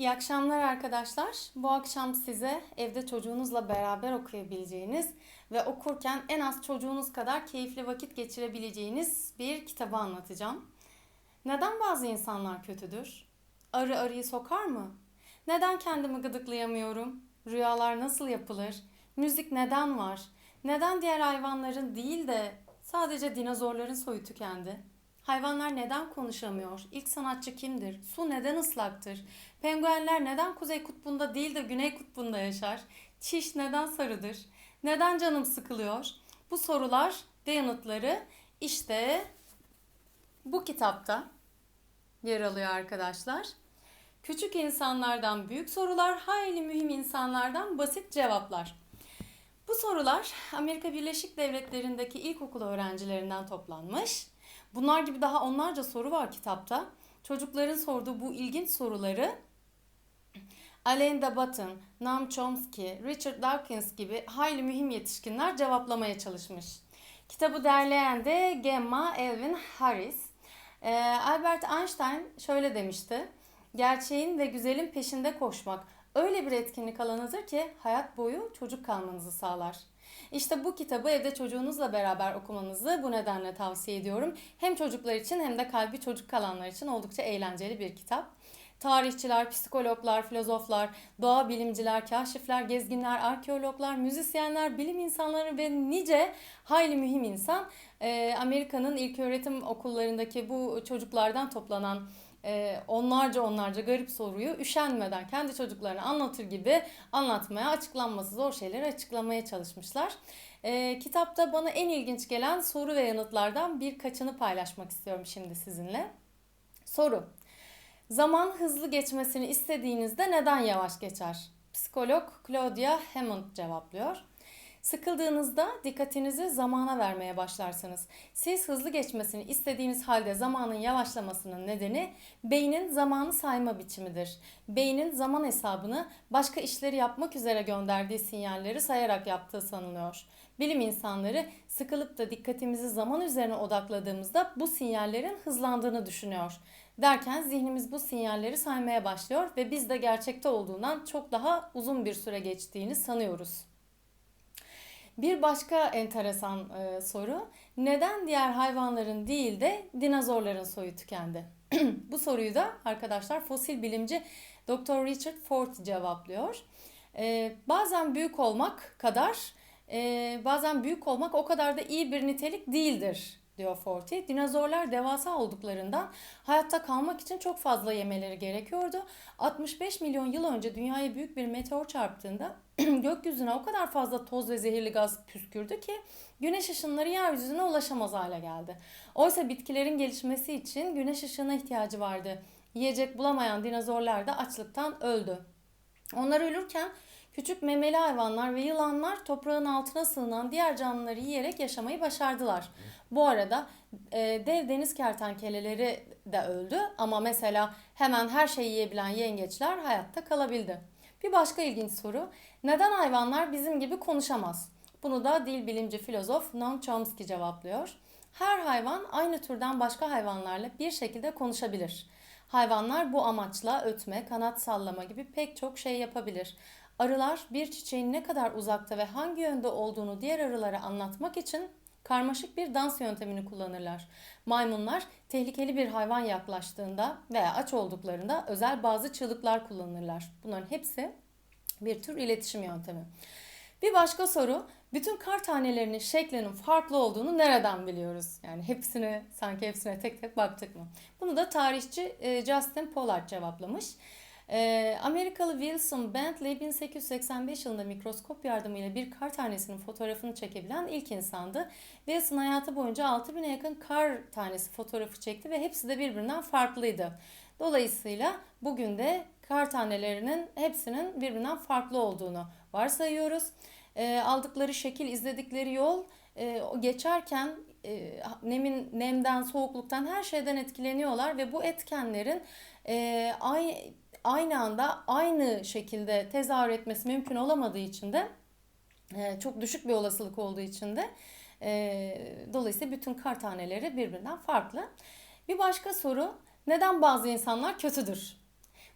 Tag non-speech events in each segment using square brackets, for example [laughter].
İyi akşamlar arkadaşlar. Bu akşam size evde çocuğunuzla beraber okuyabileceğiniz ve okurken en az çocuğunuz kadar keyifli vakit geçirebileceğiniz bir kitabı anlatacağım. Neden bazı insanlar kötüdür? Arı arıyı sokar mı? Neden kendimi gıdıklayamıyorum? Rüyalar nasıl yapılır? Müzik neden var? Neden diğer hayvanların değil de sadece dinozorların soyu tükendi? Hayvanlar neden konuşamıyor? İlk sanatçı kimdir? Su neden ıslaktır? Penguenler neden kuzey kutbunda değil de güney kutbunda yaşar? Çiş neden sarıdır? Neden canım sıkılıyor? Bu sorular ve yanıtları işte bu kitapta yer alıyor arkadaşlar. Küçük insanlardan büyük sorular, hayli mühim insanlardan basit cevaplar. Bu sorular Amerika Birleşik Devletleri'ndeki ilkokul öğrencilerinden toplanmış. Bunlar gibi daha onlarca soru var kitapta. Çocukların sorduğu bu ilginç soruları Alain de Botton, Noam Chomsky, Richard Dawkins gibi hayli mühim yetişkinler cevaplamaya çalışmış. Kitabı derleyen de Gemma Elvin Harris. Ee, Albert Einstein şöyle demişti. Gerçeğin ve güzelin peşinde koşmak öyle bir etkinlik alanıdır ki hayat boyu çocuk kalmanızı sağlar. İşte bu kitabı evde çocuğunuzla beraber okumanızı bu nedenle tavsiye ediyorum. Hem çocuklar için hem de kalbi çocuk kalanlar için oldukça eğlenceli bir kitap. Tarihçiler, psikologlar, filozoflar, doğa bilimciler, kaşifler, gezginler, arkeologlar, müzisyenler, bilim insanları ve nice hayli mühim insan Amerika'nın ilköğretim okullarındaki bu çocuklardan toplanan e, onlarca onlarca garip soruyu üşenmeden kendi çocuklarına anlatır gibi anlatmaya, açıklanması zor şeyleri açıklamaya çalışmışlar. E, kitapta bana en ilginç gelen soru ve yanıtlardan birkaçını paylaşmak istiyorum şimdi sizinle. Soru. Zaman hızlı geçmesini istediğinizde neden yavaş geçer? Psikolog Claudia Hammond cevaplıyor. Sıkıldığınızda dikkatinizi zamana vermeye başlarsınız. Siz hızlı geçmesini istediğiniz halde zamanın yavaşlamasının nedeni beynin zamanı sayma biçimidir. Beynin zaman hesabını başka işleri yapmak üzere gönderdiği sinyalleri sayarak yaptığı sanılıyor. Bilim insanları sıkılıp da dikkatimizi zaman üzerine odakladığımızda bu sinyallerin hızlandığını düşünüyor. Derken zihnimiz bu sinyalleri saymaya başlıyor ve biz de gerçekte olduğundan çok daha uzun bir süre geçtiğini sanıyoruz. Bir başka enteresan e, soru. Neden diğer hayvanların değil de dinozorların soyu tükendi? [clears throat] Bu soruyu da arkadaşlar fosil bilimci Dr. Richard Ford cevaplıyor. E, bazen büyük olmak kadar, e, bazen büyük olmak o kadar da iyi bir nitelik değildir diyor Forti. Dinozorlar devasa olduklarından hayatta kalmak için çok fazla yemeleri gerekiyordu. 65 milyon yıl önce dünyaya büyük bir meteor çarptığında [clears throat] gökyüzüne o kadar fazla toz ve zehirli gaz püskürdü ki güneş ışınları yeryüzüne ulaşamaz hale geldi. Oysa bitkilerin gelişmesi için güneş ışığına ihtiyacı vardı. Yiyecek bulamayan dinozorlar da açlıktan öldü. Onlar ölürken küçük memeli hayvanlar ve yılanlar toprağın altına sığınan diğer canlıları yiyerek yaşamayı başardılar. Bu arada e, dev deniz kertenkeleleri de öldü ama mesela hemen her şeyi yiyebilen yengeçler hayatta kalabildi. Bir başka ilginç soru. Neden hayvanlar bizim gibi konuşamaz? Bunu da dil bilimci filozof Noam Chomsky cevaplıyor. Her hayvan aynı türden başka hayvanlarla bir şekilde konuşabilir. Hayvanlar bu amaçla ötme, kanat sallama gibi pek çok şey yapabilir. Arılar bir çiçeğin ne kadar uzakta ve hangi yönde olduğunu diğer arılara anlatmak için karmaşık bir dans yöntemini kullanırlar. Maymunlar tehlikeli bir hayvan yaklaştığında veya aç olduklarında özel bazı çığlıklar kullanırlar. Bunların hepsi bir tür iletişim yöntemi. Bir başka soru, bütün kar tanelerinin şeklinin farklı olduğunu nereden biliyoruz? Yani hepsine, sanki hepsine tek tek baktık mı? Bunu da tarihçi e, Justin Pollard cevaplamış. E, Amerikalı Wilson Bentley 1885 yılında mikroskop yardımıyla bir kar tanesinin fotoğrafını çekebilen ilk insandı. Wilson hayatı boyunca 6000'e yakın kar tanesi fotoğrafı çekti ve hepsi de birbirinden farklıydı. Dolayısıyla bugün de kar tanelerinin hepsinin birbirinden farklı olduğunu varsayıyoruz. E, aldıkları şekil, izledikleri yol e, geçerken e, nemin nemden, soğukluktan her şeyden etkileniyorlar ve bu etkenlerin e, aynı aynı anda aynı şekilde tezahür etmesi mümkün olamadığı için de e, çok düşük bir olasılık olduğu için de e, dolayısıyla bütün kar taneleri birbirinden farklı. Bir başka soru neden bazı insanlar kötüdür?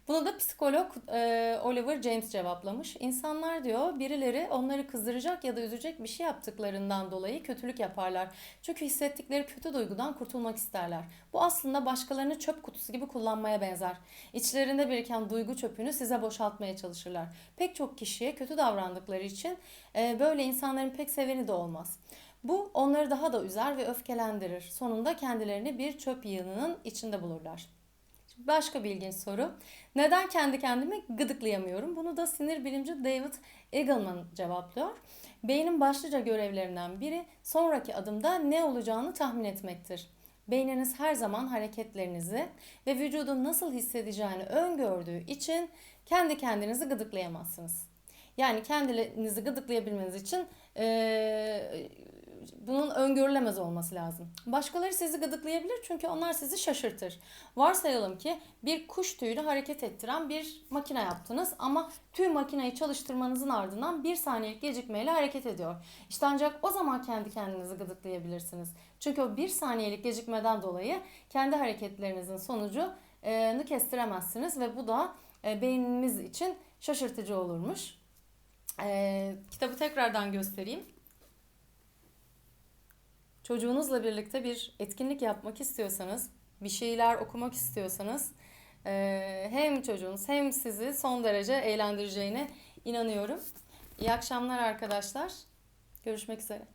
Bunu da psikolog e, Oliver James cevaplamış. İnsanlar diyor birileri onları kızdıracak ya da üzecek bir şey yaptıklarından dolayı kötülük yaparlar. Çünkü hissettikleri kötü duygudan kurtulmak isterler. Bu aslında başkalarını çöp kutusu gibi kullanmaya benzer. İçlerinde biriken duygu çöpünü size boşaltmaya çalışırlar. Pek çok kişiye kötü davrandıkları için e, böyle insanların pek seveni de olmaz. Bu onları daha da üzer ve öfkelendirir. Sonunda kendilerini bir çöp yığınının içinde bulurlar. Başka bir ilginç soru. Neden kendi kendimi gıdıklayamıyorum? Bunu da sinir bilimci David Eagleman cevaplıyor. Beynin başlıca görevlerinden biri sonraki adımda ne olacağını tahmin etmektir. Beyniniz her zaman hareketlerinizi ve vücudun nasıl hissedeceğini öngördüğü için kendi kendinizi gıdıklayamazsınız. Yani kendinizi gıdıklayabilmeniz için eee, bunun öngörülemez olması lazım. Başkaları sizi gıdıklayabilir çünkü onlar sizi şaşırtır. Varsayalım ki bir kuş tüyünü hareket ettiren bir makine yaptınız ama tüy makineyi çalıştırmanızın ardından bir saniyelik gecikmeyle hareket ediyor. İşte ancak o zaman kendi kendinizi gıdıklayabilirsiniz. Çünkü o bir saniyelik gecikmeden dolayı kendi hareketlerinizin sonucunu kestiremezsiniz ve bu da e, beyniniz için şaşırtıcı olurmuş. E, kitabı tekrardan göstereyim. Çocuğunuzla birlikte bir etkinlik yapmak istiyorsanız, bir şeyler okumak istiyorsanız e, hem çocuğunuz hem sizi son derece eğlendireceğine inanıyorum. İyi akşamlar arkadaşlar. Görüşmek üzere.